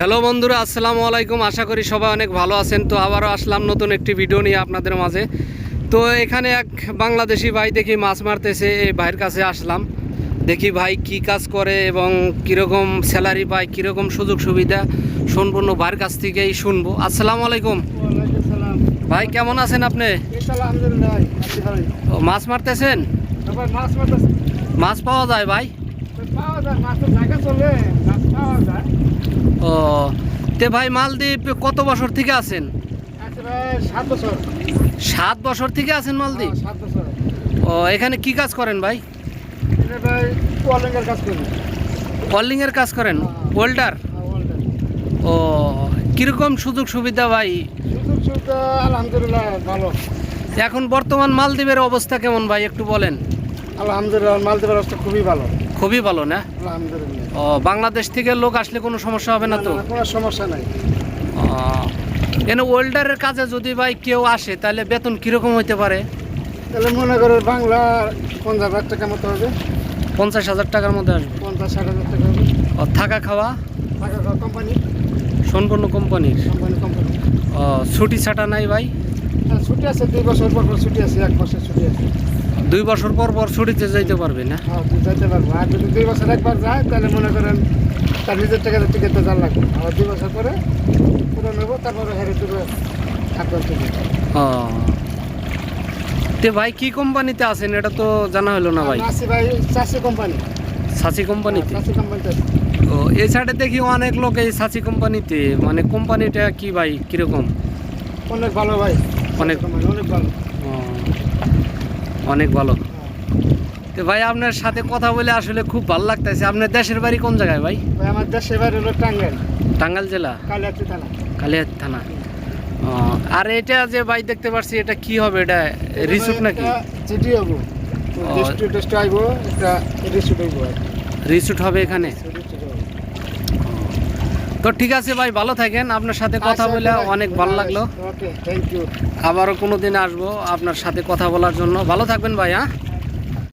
Hello বন্ধুরা আসসালামু আলাইকুম। আশা করি সবাই অনেক ভালো আছেন। তো আবারও আসলাম নতুন একটি ভিডিও নিয়ে আপনাদের মাঝে। তো এখানে এক বাংলাদেশি ভাই দেখি মাছ মারতেছে এই ভাইয়ের কাছে আসলাম। দেখি ভাই কি কাজ করে এবং কীরকম স্যালারি পায় কীরকম সুযোগ সুবিধা সম্পূর্ণ ভাইয়ের কাছ থেকেই শুনব। আসসালামু আলাইকুম। ভাই কেমন আছেন আপনি? মাছ মারতেছেন। মাছ পাওয়া যায় ভাই? ও তে ভাই মালদ্বীপ কত বছর থেকে আছেন সাত বছর। থেকে আছেন মালদ্বীপ। ও এখানে কি কাজ করেন ভাই। কলিং এর কাজ করেন ওয়ালডার। ও কীরকম সুযোগ সুবিধা ভাই সুযোগ সুবিধা আলহামদুলিল্লাহ ভালো। এখন বর্তমান মালদ্বীপের অবস্থা কেমন ভাই একটু বলেন আলহামদুলিল্লাহ, মালদ্বীপের অবস্থা খুবই ভালো। খুবই ভালো না? ও বাংলাদেশ থেকে লোক আসলে কোনো সমস্যা হবে না তো? কোনো সমস্যা নাই। এনে ওয়েল্ডারের কাজে যদি ভাই কেউ আসে তাহলে বেতন কীরকম হইতে পারে? তাহলে মনে করো বাংলা পঞ্চাশ হাজার টাকা মতো হবে। পঞ্চাশ হাজার টাকার মধ্যে আসবে? পঞ্চাশ ষাট হাজার টাকা হবে। ও থাকা খাওয়া? থাকা খাওয়া কোম্পানি সম্পূর্ণ কোম্পানির কোম্পানি কোম্পানি ও ছুটি ছাটা নাই ভাই? হ্যাঁ, ছুটি আছে দুই বছর পর পর ছুটি আছে এক বছর ছুটি আছে। দুই বছর পর পর ছুটিতে যাইতে পারবে না। হ্যাঁ যাইতে পারব। আর যদি দুই বছর একবার যায় তাহলে মনে করেন তার নিজের টাকাতে টিকিটটা যার লাগবে। আর দুই বছর পরে পুরো নেব তারপরে হেরে দেবে থাকবে ও। তে ভাই কি কোম্পানিতে আছেন? এটা তো জানা হলো না ভাই। আসি ভাই চাষি কোম্পানি। সাচি কোম্পানিতে? চাষি কোম্পানিতে ও এই সাইডে দেখি অনেক লোক এই সাচি কোম্পানিতে। মানে কোম্পানিটা কি ভাই কীরকম? অনেক ভালো ভাই। অনেক- অনেক ভালো। অনেক ভালো। তো ভাই আপনার সাথে কথা বলে আসলে খুব ভালো লাগতেছে। আপনার দেশের বাড়ি কোন জায়গায় ভাই? ভাই আমার দেশের বাড়ি হলো টাঙ্গাইল। টাঙ্গাইল জেলা? কালিয়াতি থানা। কালিয়াত থানা। ও, আর এটা যে ভাই দেখতে পাচ্ছি এটা কি হবে? এটা রিসুট নাকি? চিঠি হব। রিসুট হবে এখানে? তো ঠিক আছে ভাই ভালো থাকেন। আপনার সাথে কথা বলে অনেক ভালো লাগল। থ্যাংক ইউ আবারও কোনো দিন আসব আপনার সাথে কথা বলার জন্য। ভালো থাকবেন ভাই হ্যাঁ?